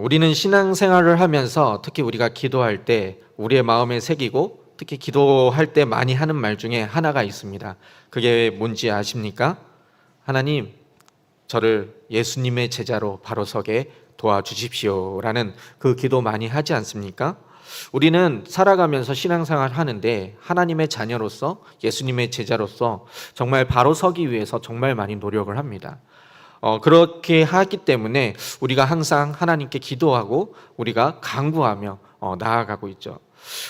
우리는 신앙생활을 하면서 특히 우리가 기도할 때 우리의 마음에 새기고 특히 기도할 때 많이 하는 말 중에 하나가 있습니다. 그게 뭔지 아십니까? 하나님, 저를 예수님의 제자로 바로 서게 도와주십시오라는 그 기도 많이 하지 않습니까? 우리는 살아가면서 신앙생활 하는데 하나님의 자녀로서 예수님의 제자로서 정말 바로 서기 위해서 정말 많이 노력을 합니다. 어, 그렇게 하기 때문에 우리가 항상 하나님께 기도하고 우리가 강구하며 어, 나아가고 있죠.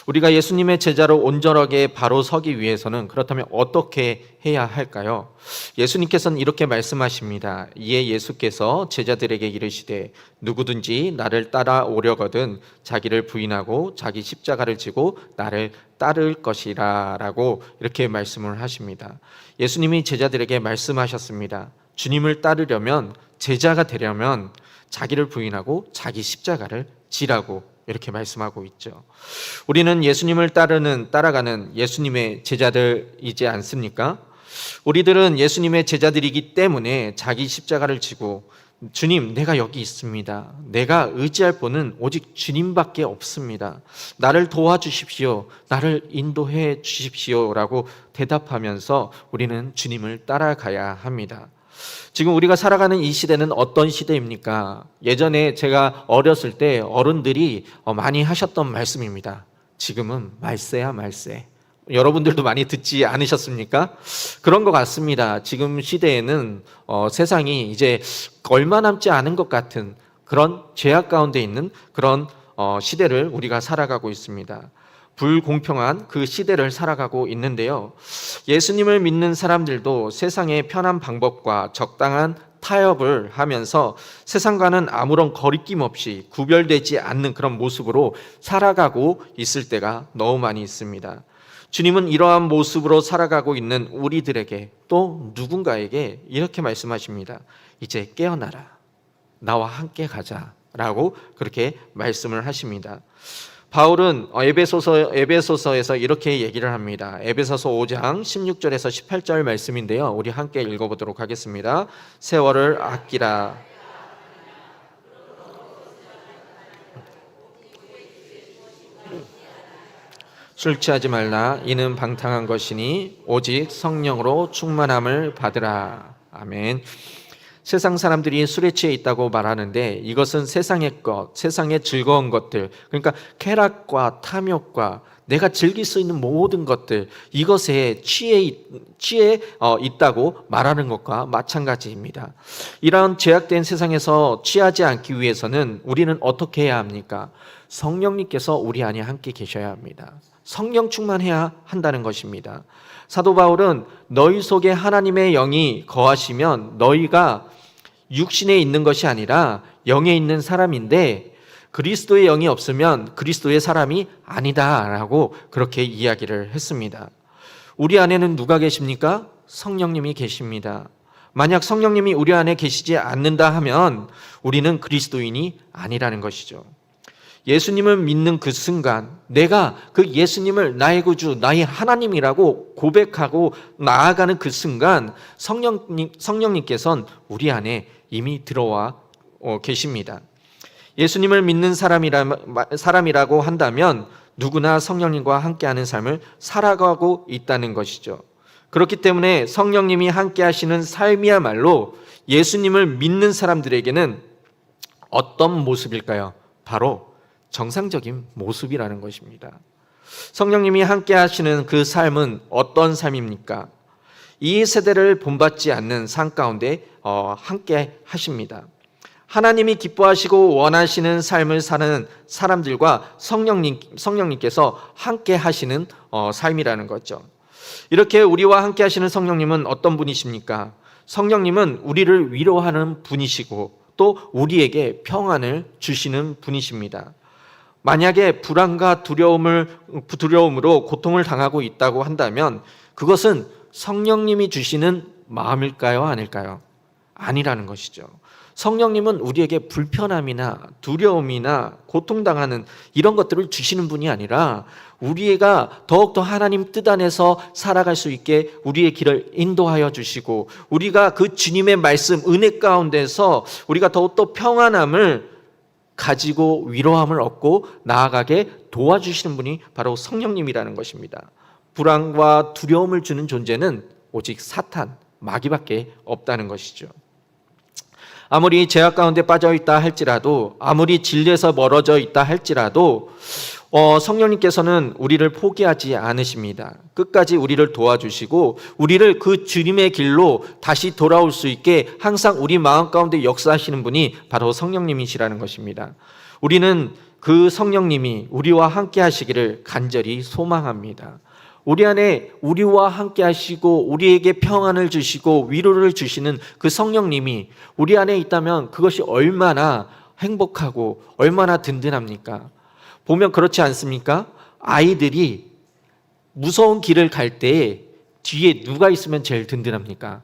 우리가 예수님의 제자로 온전하게 바로 서기 위해서는 그렇다면 어떻게 해야 할까요? 예수님께서는 이렇게 말씀하십니다. 이에 예수께서 제자들에게 이르시되 누구든지 나를 따라오려거든 자기를 부인하고 자기 십자가를 지고 나를 따를 것이라라고 이렇게 말씀을 하십니다. 예수님이 제자들에게 말씀하셨습니다. 주님을 따르려면 제자가 되려면 자기를 부인하고 자기 십자가를 지라고 이렇게 말씀하고 있죠. 우리는 예수님을 따르는 따라가는 예수님의 제자들이지 않습니까? 우리들은 예수님의 제자들이기 때문에 자기 십자가를 지고 주님, 내가 여기 있습니다. 내가 의지할 분은 오직 주님밖에 없습니다. 나를 도와주십시오. 나를 인도해 주십시오 라고 대답하면서 우리는 주님을 따라가야 합니다. 지금 우리가 살아가는 이 시대는 어떤 시대입니까? 예전에 제가 어렸을 때 어른들이 어, 많이 하셨던 말씀입니다. 지금은 말세야 말세. 여러분들도 많이 듣지 않으셨습니까? 그런 것 같습니다. 지금 시대에는 어, 세상이 이제 얼마 남지 않은 것 같은 그런 죄악 가운데 있는 그런 어, 시대를 우리가 살아가고 있습니다. 불공평한 그 시대를 살아가고 있는데요. 예수님을 믿는 사람들도 세상의 편한 방법과 적당한 타협을 하면서 세상과는 아무런 거리낌 없이 구별되지 않는 그런 모습으로 살아가고 있을 때가 너무 많이 있습니다. 주님은 이러한 모습으로 살아가고 있는 우리들에게 또 누군가에게 이렇게 말씀하십니다. 이제 깨어나라. 나와 함께 가자. 라고 그렇게 말씀을 하십니다. 바울은 에베소서 에베소서에서 이렇게 얘기를 합니다. 에베소서 5장 16절에서 18절 말씀인데요. 우리 함께 읽어 보도록 하겠습니다. 세월을 아끼라 술 취하지 말라 이는 방탕한 것이니 오직 성령으로 충만함을 받으라. 아멘. 세상 사람들이 술에 취해 있다고 말하는데 이것은 세상의 것, 세상의 즐거운 것들, 그러니까 쾌락과 탐욕과 내가 즐길 수 있는 모든 것들 이것에 취해 취해 어, 있다고 말하는 것과 마찬가지입니다. 이러한 제약된 세상에서 취하지 않기 위해서는 우리는 어떻게 해야 합니까? 성령님께서 우리 안에 함께 계셔야 합니다. 성령 충만해야 한다는 것입니다. 사도 바울은 너희 속에 하나님의 영이 거하시면 너희가 육신에 있는 것이 아니라 영에 있는 사람인데 그리스도의 영이 없으면 그리스도의 사람이 아니다라고 그렇게 이야기를 했습니다. 우리 안에는 누가 계십니까? 성령님이 계십니다. 만약 성령님이 우리 안에 계시지 않는다 하면 우리는 그리스도인이 아니라는 것이죠. 예수님을 믿는 그 순간 내가 그 예수님을 나의 구주, 나의 하나님이라고 고백하고 나아가는 그 순간 성령님, 성령님께서는 우리 안에 이미 들어와 어, 계십니다. 예수님을 믿는 사람이라, 사람이라 고 한다면 누구나 성령님과 함께하는 삶을 살아가고 있다는 것이죠. 그렇기 때문에 성령님이 함께 하시는 삶이야말로 예수님을 믿는 사람들에게는 어떤 모습일까요? 바로 정상적인 모습이라는 것입니다. 성령님이 함께 하시는 그 삶은 어떤 삶입니까? 이 세대를 본받지 않는 삶 가운데 어, 함께 하십니다. 하나님이 기뻐하시고 원하시는 삶을 사는 사람들과 성령님, 성령님께서 함께 하시는 어, 삶이라는 거죠. 이렇게 우리와 함께 하시는 성령님은 어떤 분이십니까? 성령님은 우리를 위로하는 분이시고 또 우리에게 평안을 주시는 분이십니다. 만약에 불안과 두려움을 두려움으로 고통을 당하고 있다고 한다면 그것은 성령님이 주시는 마음일까요, 아닐까요? 아니라는 것이죠. 성령님은 우리에게 불편함이나 두려움이나 고통당하는 이런 것들을 주시는 분이 아니라 우리가 더욱더 하나님 뜻 안에서 살아갈 수 있게 우리의 길을 인도하여 주시고 우리가 그 주님의 말씀, 은혜 가운데서 우리가 더욱더 평안함을 가지고 위로함을 얻고 나아가게 도와주시는 분이 바로 성령님이라는 것입니다. 불안과 두려움을 주는 존재는 오직 사탄, 마귀밖에 없다는 것이죠. 아무리 죄악 가운데 빠져 있다 할지라도 아무리 진리에서 멀어져 있다 할지라도 어, 성령님께서는 우리를 포기하지 않으십니다. 끝까지 우리를 도와주시고 우리를 그 주님의 길로 다시 돌아올 수 있게 항상 우리 마음 가운데 역사하시는 분이 바로 성령님이시라는 것입니다. 우리는 그 성령님이 우리와 함께 하시기를 간절히 소망합니다. 우리 안에 우리와 함께 하시고 우리에게 평안을 주시고 위로를 주시는 그 성령님이 우리 안에 있다면 그것이 얼마나 행복하고 얼마나 든든합니까? 보면 그렇지 않습니까? 아이들이 무서운 길을 갈 때 뒤에 누가 있으면 제일 든든합니까?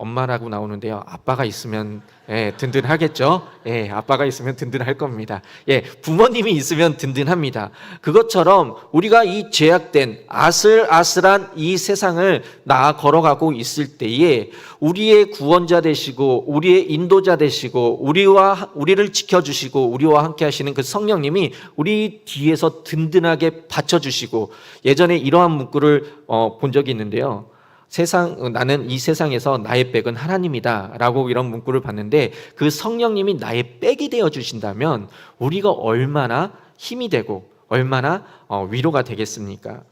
엄마라고 나오는데요. 아빠가 있으면 예, 든든하겠죠. 예, 아빠가 있으면 든든할 겁니다. 예, 부모님이 있으면 든든합니다. 그것처럼 우리가 이 제약된 아슬아슬한 이 세상을 나아 걸어가고 있을 때에 우리의 구원자 되시고 우리의 인도자 되시고 우리와 우리를 지켜 주시고 우리와 함께 하시는 그 성령님이 우리 뒤에서 든든하게 받쳐 주시고 예전에 이러한 문구를 어, 본 적이 있는데요. 세상 나는 이 세상에서 나의 백은 하나님이다라고 이런 문구를 봤는데 그 성령님이 나의 백이 되어 주신다면 우리가 얼마나 힘이 되고 얼마나 어, 위로가 되겠습니까?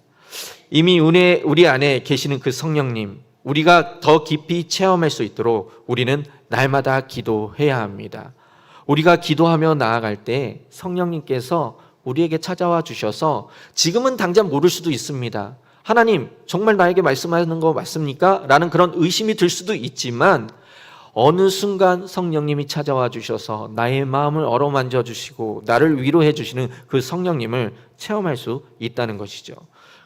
이미 은혜 우리 안에 계시는 그 성령님 우리가 더 깊이 체험할 수 있도록 우리는 날마다 기도해야 합니다. 우리가 기도하며 나아갈 때 성령님께서 우리에게 찾아와 주셔서 지금은 당장 모를 수도 있습니다. 하나님, 정말 나에게 말씀하는 거 맞습니까? 라는 그런 의심이 들 수도 있지만 어느 순간 성령님이 찾아와 주셔서 나의 마음을 어루만져 주시고 나를 위로해 주시는 그 성령님을 체험할 수 있다는 것이죠.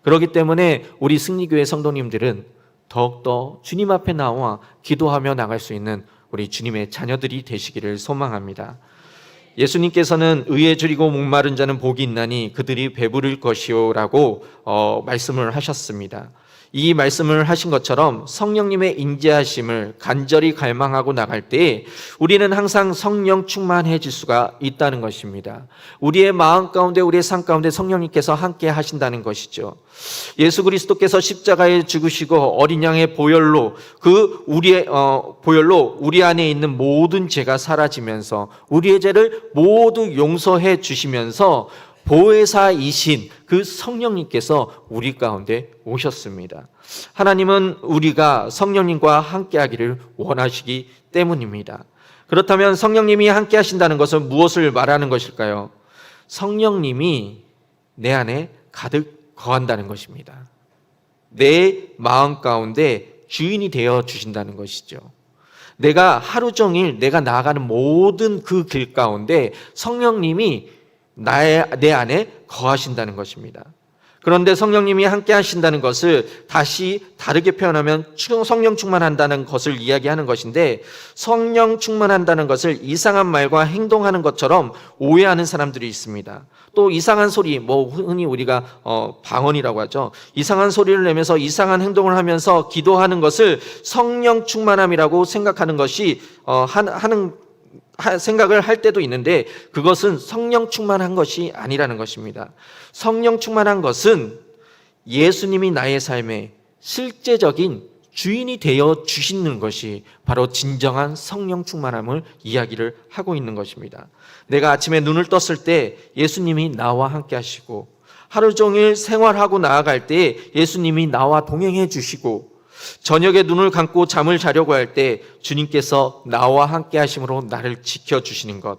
그렇기 때문에 우리 승리교회 성도님들은 더욱더 주님 앞에 나와 기도하며 나갈 수 있는 우리 주님의 자녀들이 되시기를 소망합니다. 예수님께서는 의에 줄이고 목마른 자는 복이 있나니 그들이 배부를 것이요라고 어, 말씀을 하셨습니다. 이 말씀을 하신 것처럼 성령님의 인재하심을 간절히 갈망하고 나갈 때 우리는 항상 성령 충만해질 수가 있다는 것입니다. 우리의 마음 가운데 우리의 삶 가운데 성령님께서 함께 하신다는 것이죠. 예수 그리스도께서 십자가에 죽으시고 어린 양의 보혈로 그 우리의 어, 보혈로 우리 안에 있는 모든 죄가 사라지면서 우리의 죄를 모두 용서해 주시면서 보혜사이신 그 성령님께서 우리 가운데 오셨습니다. 하나님은 우리가 성령님과 함께 하기를 원하시기 때문입니다. 그렇다면 성령님이 함께 하신다는 것은 무엇을 말하는 것일까요? 성령님이 내 안에 가득 거한다는 것입니다. 내 마음 가운데 주인이 되어 주신다는 것이죠. 내가 하루 종일 내가 나아가는 모든 그 길 가운데 성령님이 나의 내 안에 거하신다는 것입니다. 그런데 성령님이 함께 하신다는 것을 다시 다르게 표현하면 성령 충만한다는 것을 이야기하는 것인데 성령 충만한다는 것을 이상한 말과 행동하는 것처럼 오해하는 사람들이 있습니다. 또 이상한 소리, 뭐 흔히 우리가 어, 방언이라고 하죠. 이상한 소리를 내면서 이상한 행동을 하면서 기도하는 것을 성령 충만함이라고 생각하는 것이 어, 하는 생각을 할 때도 있는데 그것은 성령 충만한 것이 아니라는 것입니다. 성령 충만한 것은 예수님이 나의 삶에 실제적인 주인이 되어 주시는 것이 바로 진정한 성령 충만함을 이야기를 하고 있는 것입니다. 내가 아침에 눈을 떴을 때 예수님이 나와 함께 하시고 하루 종일 생활하고 나아갈 때 예수님이 나와 동행해 주시고 저녁에 눈을 감고 잠을 자려고 할 때 주님께서 나와 함께 하심으로 나를 지켜 주시는 것.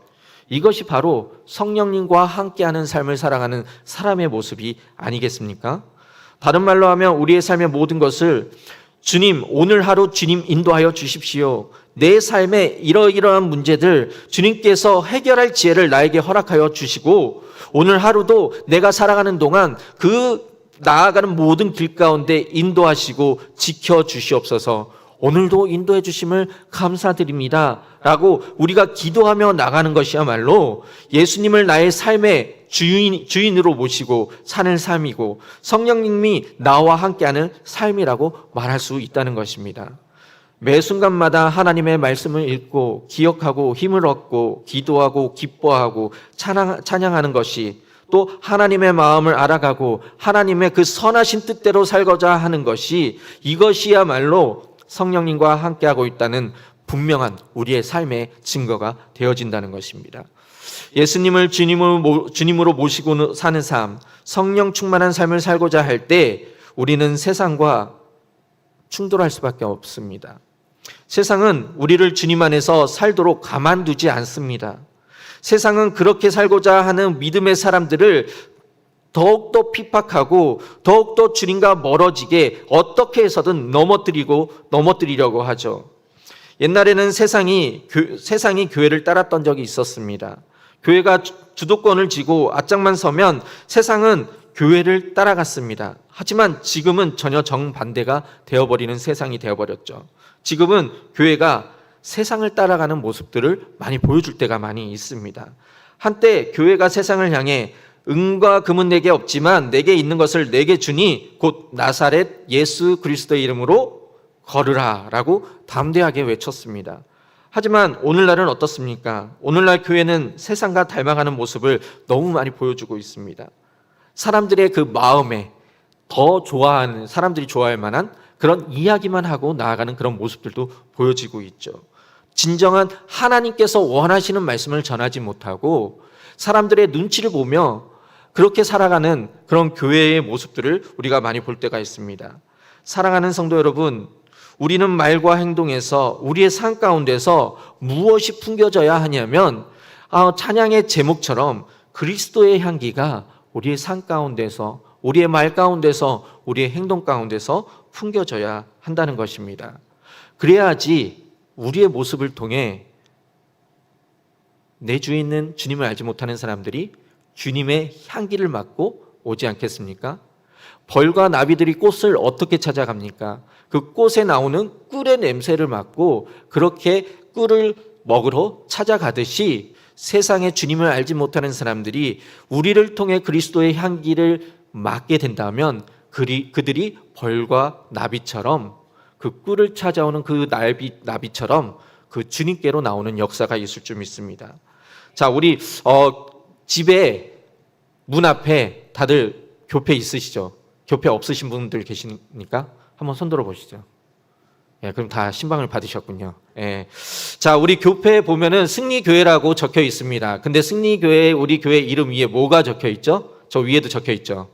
이것이 바로 성령님과 함께하는 삶을 살아가는 사람의 모습이 아니겠습니까? 다른 말로 하면 우리의 삶의 모든 것을 주님, 오늘 하루 주님 인도하여 주십시오. 내 삶에 이러이러한 문제들 주님께서 해결할 지혜를 나에게 허락하여 주시고 오늘 하루도 내가 살아가는 동안 그 나아가는 모든 길 가운데 인도하시고 지켜 주시옵소서. 오늘도 인도해 주심을 감사드립니다. 라고 우리가 기도하며 나가는 것이야말로 예수님을 나의 삶의 주인, 주인으로 모시고 사는 삶이고 성령님이 나와 함께하는 삶이라고 말할 수 있다는 것입니다. 매 순간마다 하나님의 말씀을 읽고 기억하고 힘을 얻고 기도하고 기뻐하고 찬양, 찬양하는 것이 또 하나님의 마음을 알아가고 하나님의 그 선하신 뜻대로 살고자 하는 것이 이것이야말로 성령님과 함께하고 있다는 분명한 우리의 삶의 증거가 되어진다는 것입니다. 예수님을 주님으로, 모시고 사는 삶, 성령 충만한 삶을 살고자 할 때 우리는 세상과 충돌할 수밖에 없습니다. 세상은 우리를 주님 안에서 살도록 가만두지 않습니다. 세상은 그렇게 살고자 하는 믿음의 사람들을 더욱더 핍박하고 더욱더 주님과 멀어지게 어떻게 해서든 넘어뜨리고 넘어뜨리려고 하죠. 옛날에는 세상이 교, 세상이 교회를 따랐던 적이 있었습니다. 교회가 주- 주도권을 쥐고 앞장만 서면 세상은 교회를 따라갔습니다. 하지만 지금은 전혀 정반대가 되어버리는 세상이 되어버렸죠. 지금은 교회가 세상을 따라가는 모습들을 많이 보여줄 때가 많이 있습니다. 한때 교회가 세상을 향해 은과 금은 내게 없지만 내게 있는 것을 내게 주니 곧 나사렛 예수 그리스도의 이름으로 걸으라라고 담대하게 외쳤습니다. 하지만 오늘날은 어떻습니까? 오늘날 교회는 세상과 닮아가는 모습을 너무 많이 보여주고 있습니다. 사람들의 그 마음에 더 좋아하는 사람들이 좋아할 만한 그런 이야기만 하고 나아가는 그런 모습들도 보여지고 있죠. 진정한 하나님께서 원하시는 말씀을 전하지 못하고 사람들의 눈치를 보며 그렇게 살아가는 그런 교회의 모습들을 우리가 많이 볼 때가 있습니다. 사랑하는 성도 여러분, 우리는 말과 행동에서 우리의 삶 가운데서 무엇이 풍겨져야 하냐면 아, 찬양의 제목처럼 그리스도의 향기가 우리의 삶 가운데서 우리의 말 가운데서 우리의 행동 가운데서 풍겨져야 한다는 것입니다. 그래야지 우리의 모습을 통해 내 주위에 있는 주님을 알지 못하는 사람들이 주님의 향기를 맡고 오지 않겠습니까? 벌과 나비들이 꽃을 어떻게 찾아갑니까? 그 꽃에 나오는 꿀의 냄새를 맡고 그렇게 꿀을 먹으러 찾아가듯이 세상에 주님을 알지 못하는 사람들이 우리를 통해 그리스도의 향기를 맡게 된다면 그들이 벌과 나비처럼 그 꿀을 찾아오는 그 나비, 나비처럼 그 주님께로 나오는 역사가 있을 줄 믿습니다. 자, 우리 어, 집에 문 앞에 다들 교패 있으시죠? 교패 없으신 분들 계시니까 한번 손들어 보시죠. 예, 그럼 다 신방을 받으셨군요. 예. 자, 우리 교패에 보면은 승리교회라고 적혀 있습니다. 근데 승리교회, 우리 교회 이름 위에 뭐가 적혀 있죠? 저 위에도 적혀 있죠.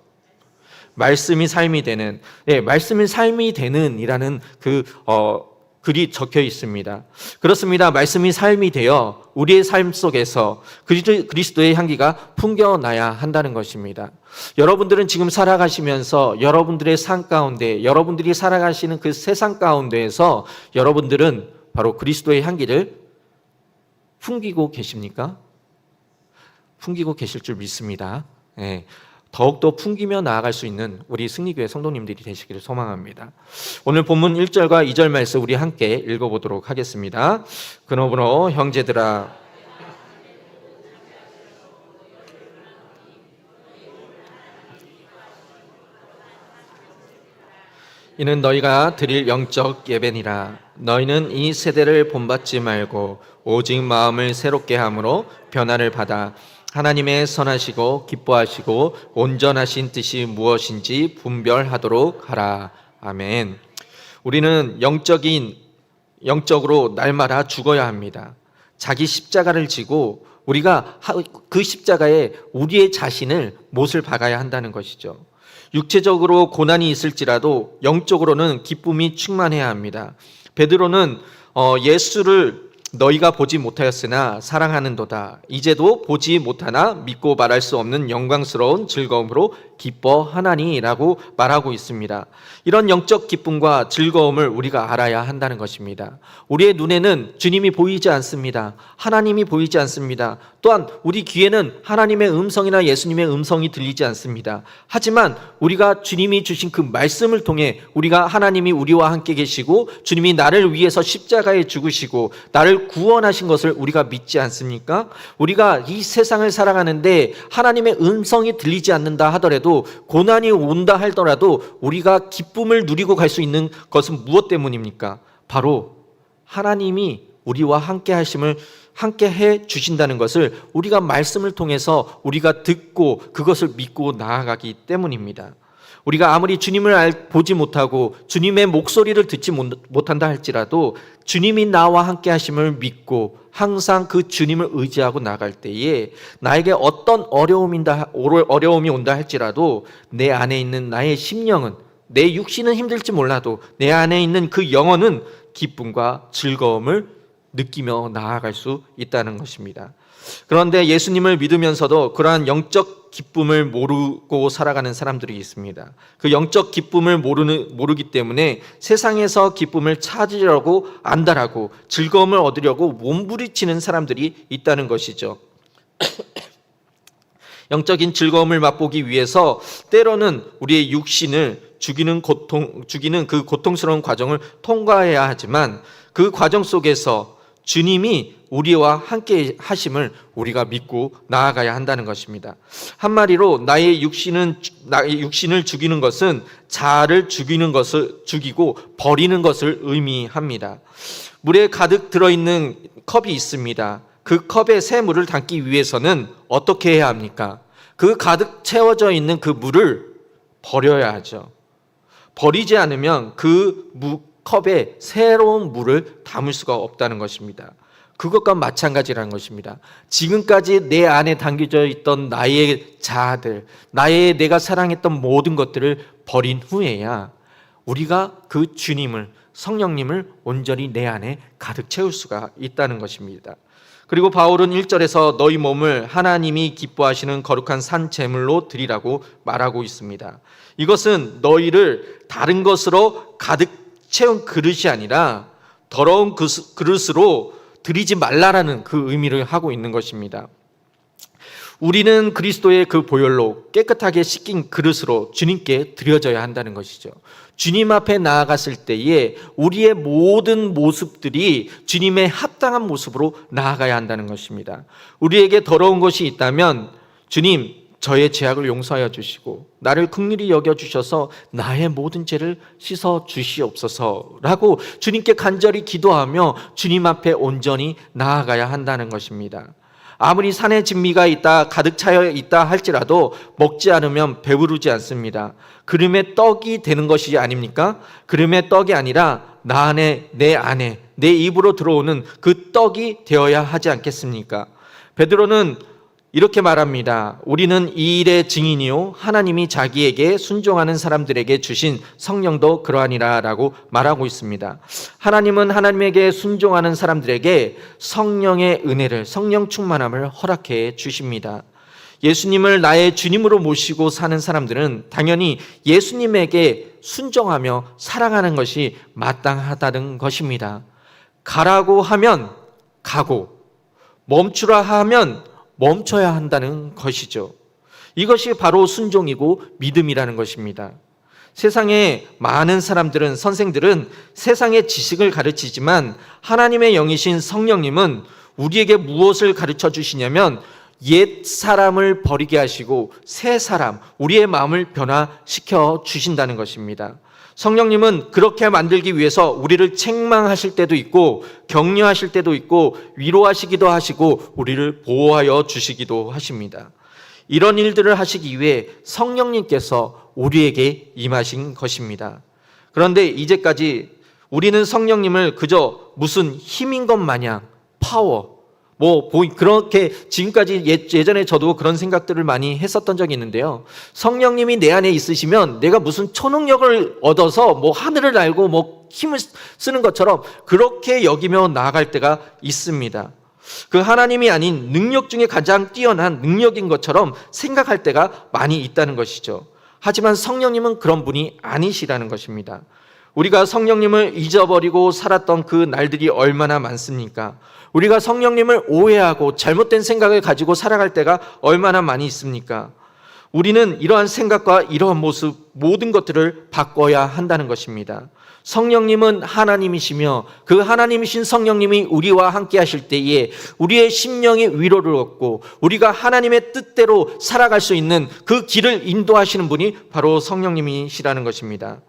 말씀이 삶이 되는, 예, 말씀이 삶이 되는 이라는 그, 어, 글이 적혀 있습니다. 그렇습니다. 말씀이 삶이 되어 우리의 삶 속에서 그리스도- 그리스도의 향기가 풍겨나야 한다는 것입니다. 여러분들은 지금 살아가시면서 여러분들의 삶 가운데, 여러분들이 살아가시는 그 세상 가운데에서 여러분들은 바로 그리스도의 향기를 풍기고 계십니까? 풍기고 계실 줄 믿습니다. 예. 더욱더 풍기며 나아갈 수 있는 우리 승리교회 성도님들이 되시기를 소망합니다. 오늘 본문 1절과 2절 말씀 우리 함께 읽어보도록 하겠습니다. 그러므로 형제들아 이는 너희가 드릴 영적 예배니라 너희는 이 세대를 본받지 말고 오직 마음을 새롭게 함으로 변화를 받아 하나님의 선하시고 기뻐하시고 온전하신 뜻이 무엇인지 분별하도록 하라 아멘. 우리는 영적인 영적으로 날마다 죽어야 합니다. 자기 십자가를 지고 우리가 하- 그 십자가에 우리의 자신을 못을 박아야 한다는 것이죠. 육체적으로 고난이 있을지라도 영적으로는 기쁨이 충만해야 합니다. 베드로는 어, 예수를 너희가 보지 못하였으나 사랑하는도다. 이제도 보지 못하나 믿고 말할 수 없는 영광스러운 즐거움으로 기뻐하나니라고 말하고 있습니다. 이런 영적 기쁨과 즐거움을 우리가 알아야 한다는 것입니다. 우리의 눈에는 주님이 보이지 않습니다. 하나님이 보이지 않습니다. 또한 우리 귀에는 하나님의 음성이나 예수님의 음성이 들리지 않습니다. 하지만 우리가 주님이 주신 그 말씀을 통해 우리가 하나님이 우리와 함께 계시고 주님이 나를 위해서 십자가에 죽으시고 나를 구원하신 것을 우리가 믿지 않습니까? 우리가 이 세상을 살아가는데 하나님의 음성이 들리지 않는다 하더라도 고난이 온다 하더라도 우리가 기쁨을 누리고 갈 수 있는 것은 무엇 때문입니까? 바로 하나님이 우리와 함께 하심을 함께 해 주신다는 것을 우리가 말씀을 통해서 우리가 듣고 그것을 믿고 나아가기 때문입니다. 우리가 아무리 주님을 알, 보지 못하고 주님의 목소리를 듣지 못- 못한다 할지라도 주님이 나와 함께 하심을 믿고 항상 그 주님을 의지하고 나갈 때에 나에게 어떤 어려움인다 어려움이 온다 할지라도 내 안에 있는 나의 심령은 내 육신은 힘들지 몰라도 내 안에 있는 그 영혼은 기쁨과 즐거움을 느끼며 나아갈 수 있다는 것입니다. 그런데 예수님을 믿으면서도 그러한 영적 기쁨을 모르고 살아가는 사람들이 있습니다. 그 영적 기쁨을 모르는 모르기 때문에 세상에서 기쁨을 찾으려고 안달하고 즐거움을 얻으려고 몸부리치는 사람들이 있다는 것이죠. 영적인 즐거움을 맛보기 위해서 때로는 우리의 육신을 죽이는 고통, 죽이는 그 고통스러운 과정을 통과해야 하지만 그 과정 속에서 주님이 우리와 함께 하심을 우리가 믿고 나아가야 한다는 것입니다. 한마디로 나의 육신은 나의 육신을 죽이는 것은 자아를 죽이는 것을 죽이고 버리는 것을 의미합니다. 물에 가득 들어 있는 컵이 있습니다. 그 컵에 새 물을 담기 위해서는 어떻게 해야 합니까? 그 가득 채워져 있는 그 물을 버려야 하죠. 버리지 않으면 그 무, 컵에 새로운 물을 담을 수가 없다는 것입니다. 그것과 마찬가지라는 것입니다. 지금까지 내 안에 담겨져 있던 나의 자아들, 나의 내가 사랑했던 모든 것들을 버린 후에야 우리가 그 주님을 성령님을 온전히 내 안에 가득 채울 수가 있다는 것입니다. 그리고 바울은 1절에서 너희 몸을 하나님이 기뻐하시는 거룩한 산 제물로 드리라고 말하고 있습니다. 이것은 너희를 다른 것으로 가득 채운 그릇이 아니라 더러운 그 그릇으로 드리지 말라라는 그 의미를 하고 있는 것입니다. 우리는 그리스도의 그 보혈로 깨끗하게 씻긴 그릇으로 주님께 드려져야 한다는 것이죠. 주님 앞에 나아갔을 때에 우리의 모든 모습들이 주님의 합당한 모습으로 나아가야 한다는 것입니다. 우리에게 더러운 것이 있다면 주님 저의 죄악을 용서하여 주시고 나를 긍휼히 여겨 주셔서 나의 모든 죄를 씻어 주시옵소서라고 주님께 간절히 기도하며 주님 앞에 온전히 나아가야 한다는 것입니다. 아무리 산에 진미가 있다 가득 차여 있다 할지라도 먹지 않으면 배부르지 않습니다. 그름의 떡이 되는 것이 아닙니까? 그름의 떡이 아니라 나 안에 내 안에 내 입으로 들어오는 그 떡이 되어야 하지 않겠습니까? 베드로는 이렇게 말합니다. 우리는 이 일의 증인이요. 하나님이 자기에게 순종하는 사람들에게 주신 성령도 그러하니라 라고 말하고 있습니다. 하나님은 하나님에게 순종하는 사람들에게 성령의 은혜를, 성령 충만함을 허락해 주십니다. 예수님을 나의 주님으로 모시고 사는 사람들은 당연히 예수님에게 순종하며 사랑하는 것이 마땅하다는 것입니다. 가라고 하면 가고, 멈추라 하면 멈춰야 한다는 것이죠. 이것이 바로 순종이고 믿음이라는 것입니다. 세상에 많은 사람들은 선생들은 세상의 지식을 가르치지만 하나님의 영이신 성령님은 우리에게 무엇을 가르쳐 주시냐면 옛 사람을 버리게 하시고 새 사람, 우리의 마음을 변화시켜 주신다는 것입니다. 성령님은 그렇게 만들기 위해서 우리를 책망하실 때도 있고 격려하실 때도 있고 위로하시기도 하시고 우리를 보호하여 주시기도 하십니다. 이런 일들을 하시기 위해 성령님께서 우리에게 임하신 것입니다. 그런데 이제까지 우리는 성령님을 그저 무슨 힘인 것 마냥 파워, 뭐 그렇게 지금까지 예- 예전에 저도 그런 생각들을 많이 했었던 적이 있는데요. 성령님이 내 안에 있으시면 내가 무슨 초능력을 얻어서 뭐 하늘을 날고 뭐 힘을 쓰는 것처럼 그렇게 여기며 나아갈 때가 있습니다. 그 하나님이 아닌 능력 중에 가장 뛰어난 능력인 것처럼 생각할 때가 많이 있다는 것이죠. 하지만 성령님은 그런 분이 아니시라는 것입니다. 우리가 성령님을 잊어버리고 살았던 그 날들이 얼마나 많습니까? 우리가 성령님을 오해하고 잘못된 생각을 가지고 살아갈 때가 얼마나 많이 있습니까? 우리는 이러한 생각과 이러한 모습 모든 것들을 바꿔야 한다는 것입니다. 성령님은 하나님이시며 그 하나님이신 성령님이 우리와 함께 하실 때에 우리의 심령이 위로를 얻고 우리가 하나님의 뜻대로 살아갈 수 있는 그 길을 인도하시는 분이 바로 성령님이시라는 것입니다.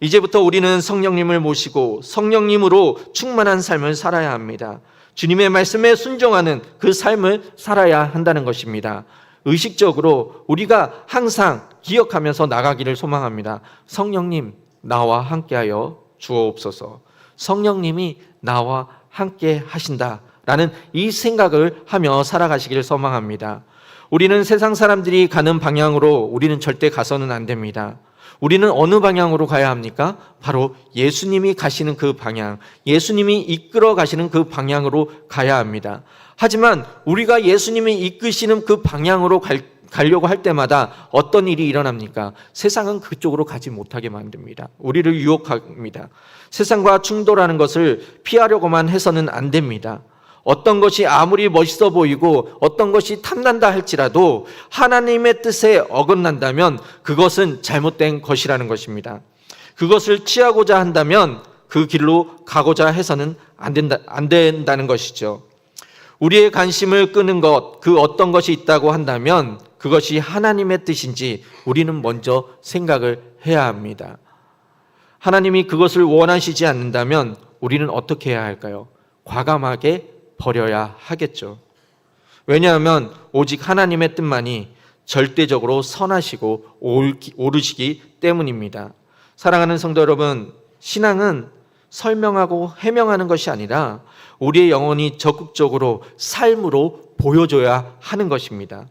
이제부터 우리는 성령님을 모시고 성령님으로 충만한 삶을 살아야 합니다. 주님의 말씀에 순종하는 그 삶을 살아야 한다는 것입니다. 의식적으로 우리가 항상 기억하면서 나가기를 소망합니다. 성령님, 나와 함께하여 주옵소서. 성령님이 나와 함께 하신다. 라는 이 생각을 하며 살아가시기를 소망합니다. 우리는 세상 사람들이 가는 방향으로 우리는 절대 가서는 안 됩니다. 우리는 어느 방향으로 가야 합니까? 바로 예수님이 가시는 그 방향, 예수님이 이끌어 가시는 그 방향으로 가야 합니다. 하지만 우리가 예수님이 이끄시는 그 방향으로 갈, 가려고 할 때마다 어떤 일이 일어납니까? 세상은 그쪽으로 가지 못하게 만듭니다. 우리를 유혹합니다. 세상과 충돌하는 것을 피하려고만 해서는 안 됩니다. 어떤 것이 아무리 멋있어 보이고 어떤 것이 탐난다 할지라도 하나님의 뜻에 어긋난다면 그것은 잘못된 것이라는 것입니다. 그것을 취하고자 한다면 그 길로 가고자 해서는 안 된다, 안 된다는 것이죠. 우리의 관심을 끄는 것, 그 어떤 것이 있다고 한다면 그것이 하나님의 뜻인지 우리는 먼저 생각을 해야 합니다. 하나님이 그것을 원하시지 않는다면 우리는 어떻게 해야 할까요? 과감하게 버려야 하겠죠. 왜냐하면 오직 하나님의 뜻만이 절대적으로 선하시고 옳으시기 때문입니다. 사랑하는 성도 여러분, 신앙은 설명하고 해명하는 것이 아니라 우리의 영혼이 적극적으로 삶으로 보여줘야 하는 것입니다.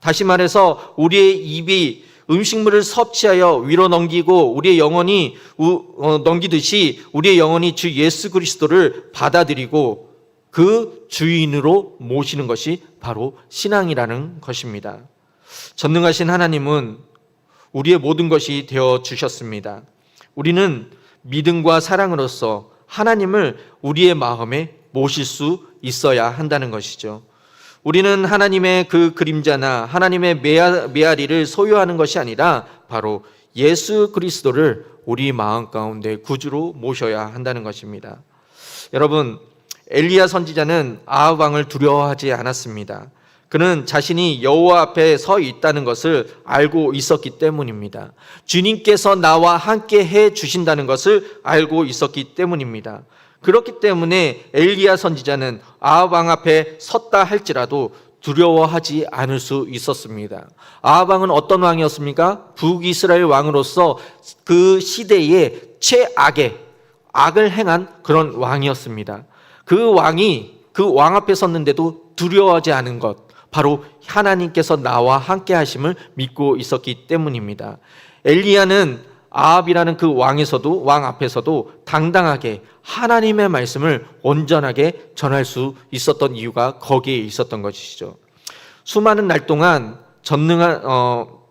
다시 말해서 우리의 입이 음식물을 섭취하여 위로 넘기고 우리의 영혼이 어, 넘기듯이 우리의 영혼이 주 예수 그리스도를 받아들이고 그 주인으로 모시는 것이 바로 신앙이라는 것입니다. 전능하신 하나님은 우리의 모든 것이 되어 주셨습니다. 우리는 믿음과 사랑으로서 하나님을 우리의 마음에 모실 수 있어야 한다는 것이죠. 우리는 하나님의 그 그림자나 하나님의 메아 리를 소유하는 것이 아니라 바로 예수 그리스도를 우리 마음 가운데 구주로 모셔야 한다는 것입니다. 여러분, 엘리야 선지자는 아합 왕을 두려워하지 않았습니다. 그는 자신이 여호와 앞에 서 있다는 것을 알고 있었기 때문입니다. 주님께서 나와 함께 해 주신다는 것을 알고 있었기 때문입니다. 그렇기 때문에 엘리야 선지자는 아합 왕 앞에 섰다 할지라도 두려워하지 않을 수 있었습니다. 아합 왕은 어떤 왕이었습니까? 북이스라엘 왕으로서 그 시대의 최악의 악을 행한 그런 왕이었습니다. 그 왕이 그 왕 앞에 섰는데도 두려워하지 않은 것, 바로 하나님께서 나와 함께 하심을 믿고 있었기 때문입니다. 엘리야는 아합이라는 그 왕에서도 왕 앞에서도 당당하게 하나님의 말씀을 온전하게 전할 수 있었던 이유가 거기에 있었던 것이죠. 수많은 날 동안 전능한 어,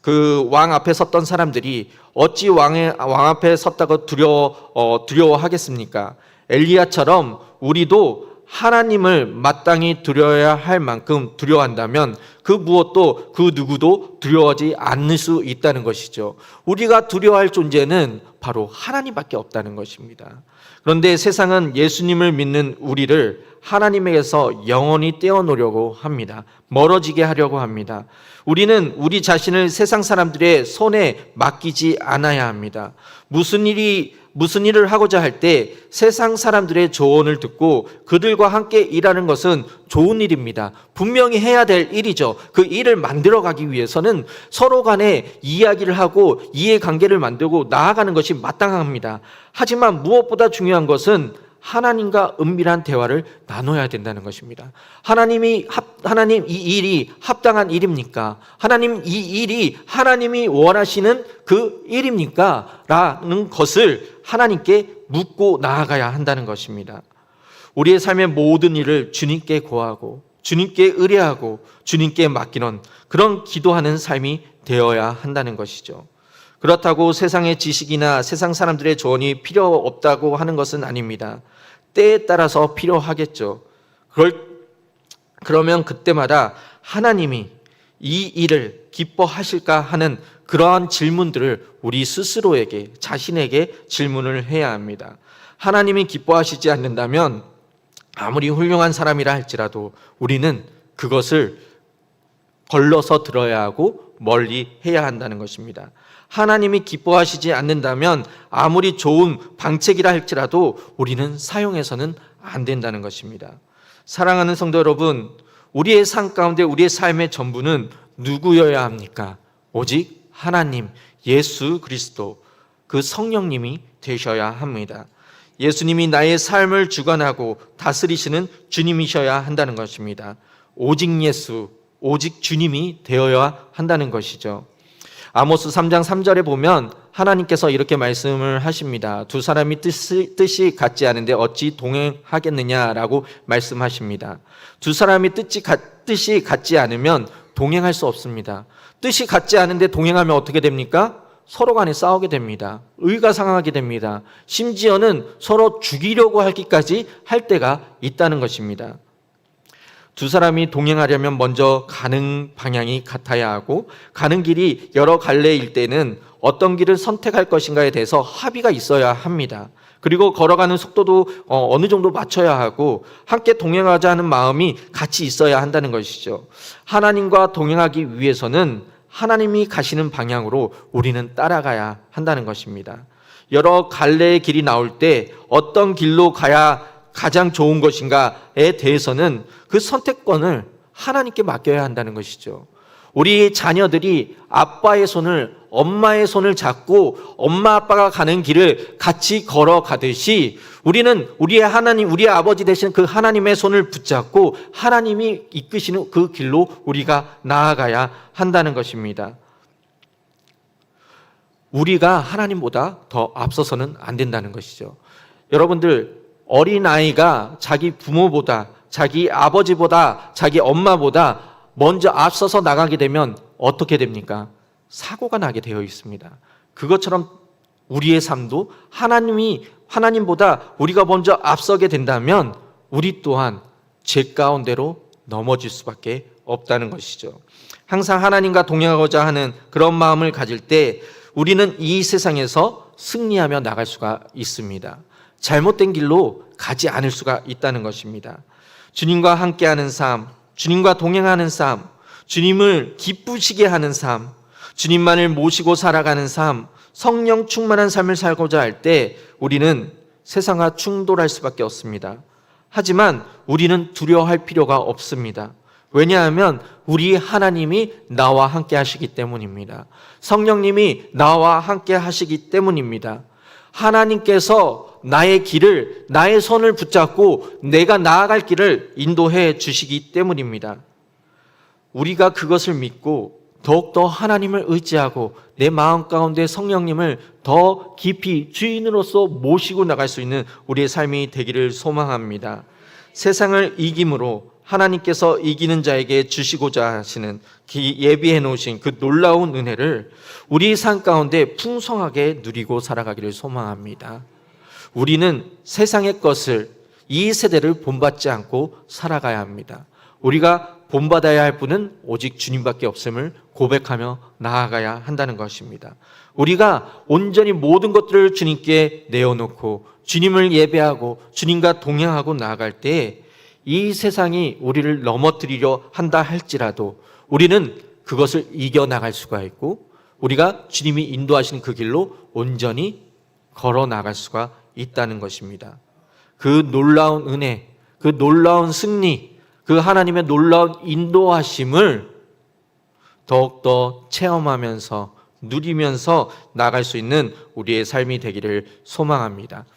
그 왕 앞에 섰던 사람들이 어찌 왕의 왕 앞에 섰다고 두려워 어, 두려워하겠습니까? 엘리야처럼 우리도 하나님을 마땅히 두려워야 할 만큼 두려워한다면 그 무엇도 그 누구도 두려워하지 않을 수 있다는 것이죠. 우리가 두려워할 존재는 바로 하나님밖에 없다는 것입니다. 그런데 세상은 예수님을 믿는 우리를 하나님에게서 영원히 떼어놓으려고 합니다. 멀어지게 하려고 합니다. 우리는 우리 자신을 세상 사람들의 손에 맡기지 않아야 합니다. 무슨 일이 무슨 일을 하고자 할 때 세상 사람들의 조언을 듣고 그들과 함께 일하는 것은 좋은 일입니다. 분명히 해야 될 일이죠. 그 일을 만들어 가기 위해서는 서로 간에 이야기를 하고 이해관계를 만들고 나아가는 것이 마땅합니다. 하지만 무엇보다 중요한 것은 하나님과 은밀한 대화를 나눠야 된다는 것입니다. 하나님이 합, 하나님 이 일이 합당한 일입니까? 하나님 이 일이 하나님이 원하시는 그 일입니까? 라는 것을 하나님께 묻고 나아가야 한다는 것입니다. 우리의 삶의 모든 일을 주님께 고하고 주님께 의뢰하고 주님께 맡기는 그런 기도하는 삶이 되어야 한다는 것이죠. 그렇다고 세상의 지식이나 세상 사람들의 조언이 필요 없다고 하는 것은 아닙니다. 때에 따라서 필요하겠죠. 그럴, 그러면 그때마다 하나님이 이 일을 기뻐하실까 하는 그러한 질문들을 우리 스스로에게, 자신에게 질문을 해야 합니다. 하나님이 기뻐하시지 않는다면 아무리 훌륭한 사람이라 할지라도 우리는 그것을 걸러서 들어야 하고 멀리 해야 한다는 것입니다. 하나님이 기뻐하시지 않는다면 아무리 좋은 방책이라 할지라도 우리는 사용해서는 안 된다는 것입니다. 사랑하는 성도 여러분, 우리의 삶 가운데 우리의 삶의 전부는 누구여야 합니까? 오직 하나님, 예수 그리스도, 그 성령님이 되셔야 합니다. 예수님이 나의 삶을 주관하고 다스리시는 주님이셔야 한다는 것입니다. 오직 예수, 오직 주님이 되어야 한다는 것이죠. 아모스 3장 3절에 보면 하나님께서 이렇게 말씀을 하십니다. 두 사람이 뜻이, 뜻이 같지 않은데 어찌 동행하겠느냐라고 말씀하십니다. 두 사람이 뜻이, 같- 뜻이 같지 않으면 동행할 수 없습니다. 뜻이 같지 않은데 동행하면 어떻게 됩니까? 서로 간에 싸우게 됩니다. 의가 상하게 됩니다. 심지어는 서로 죽이려고 하기까지 할 때가 있다는 것입니다. 두 사람이 동행하려면 먼저 가는 방향이 같아야 하고 가는 길이 여러 갈래일 때는 어떤 길을 선택할 것인가에 대해서 합의가 있어야 합니다. 그리고 걸어가는 속도도 어, 어느 정도 맞춰야 하고 함께 동행하자 하는 마음이 같이 있어야 한다는 것이죠. 하나님과 동행하기 위해서는 하나님이 가시는 방향으로 우리는 따라가야 한다는 것입니다. 여러 갈래의 길이 나올 때 어떤 길로 가야 가장 좋은 것인가에 대해서는 그 선택권을 하나님께 맡겨야 한다는 것이죠. 우리 자녀들이 아빠의 손을 엄마의 손을 잡고 엄마 아빠가 가는 길을 같이 걸어가듯이 우리는 우리의 하나님, 우리의 아버지 되신 그 하나님의 손을 붙잡고 하나님이 이끄시는 그 길로 우리가 나아가야 한다는 것입니다. 우리가 하나님보다 더 앞서서는 안 된다는 것이죠. 여러분들 어린아이가 자기 부모보다 자기 아버지보다 자기 엄마보다 먼저 앞서서 나가게 되면 어떻게 됩니까? 사고가 나게 되어 있습니다. 그것처럼 우리의 삶도 하나님이 하나님보다 우리가 먼저 앞서게 된다면 우리 또한 죄 가운데로 넘어질 수밖에 없다는 것이죠. 항상 하나님과 동행하고자 하는 그런 마음을 가질 때 우리는 이 세상에서 승리하며 나갈 수가 있습니다. 잘못된 길로 가지 않을 수가 있다는 것입니다. 주님과 함께하는 삶, 주님과 동행하는 삶, 주님을 기쁘시게 하는 삶, 주님만을 모시고 살아가는 삶, 성령 충만한 삶을 살고자 할 때 우리는 세상과 충돌할 수밖에 없습니다. 하지만 우리는 두려워할 필요가 없습니다. 왜냐하면 우리 하나님이 나와 함께 하시기 때문입니다. 성령님이 나와 함께 하시기 때문입니다. 하나님께서 나의 길을, 나의 손을 붙잡고 내가 나아갈 길을 인도해 주시기 때문입니다. 우리가 그것을 믿고 더욱더 하나님을 의지하고 내 마음 가운데 성령님을 더 깊이 주인으로서 모시고 나갈 수 있는 우리의 삶이 되기를 소망합니다. 세상을 이김으로 하나님께서 이기는 자에게 주시고자 하시는 예비해 놓으신 그 놀라운 은혜를 우리 삶 가운데 풍성하게 누리고 살아가기를 소망합니다. 우리는 세상의 것을 이 세대를 본받지 않고 살아가야 합니다. 우리가 본받아야 할 분은 오직 주님밖에 없음을 고백하며 나아가야 한다는 것입니다. 우리가 온전히 모든 것들을 주님께 내어놓고 주님을 예배하고 주님과 동행하고 나아갈 때 이 세상이 우리를 넘어뜨리려 한다 할지라도 우리는 그것을 이겨나갈 수가 있고 우리가 주님이 인도하시는 그 길로 온전히 걸어 나갈 수가 있다는 것입니다. 그 놀라운 은혜, 그 놀라운 승리, 그 하나님의 놀라운 인도하심을 더욱더 체험하면서 누리면서 나갈 수 있는 우리의 삶이 되기를 소망합니다.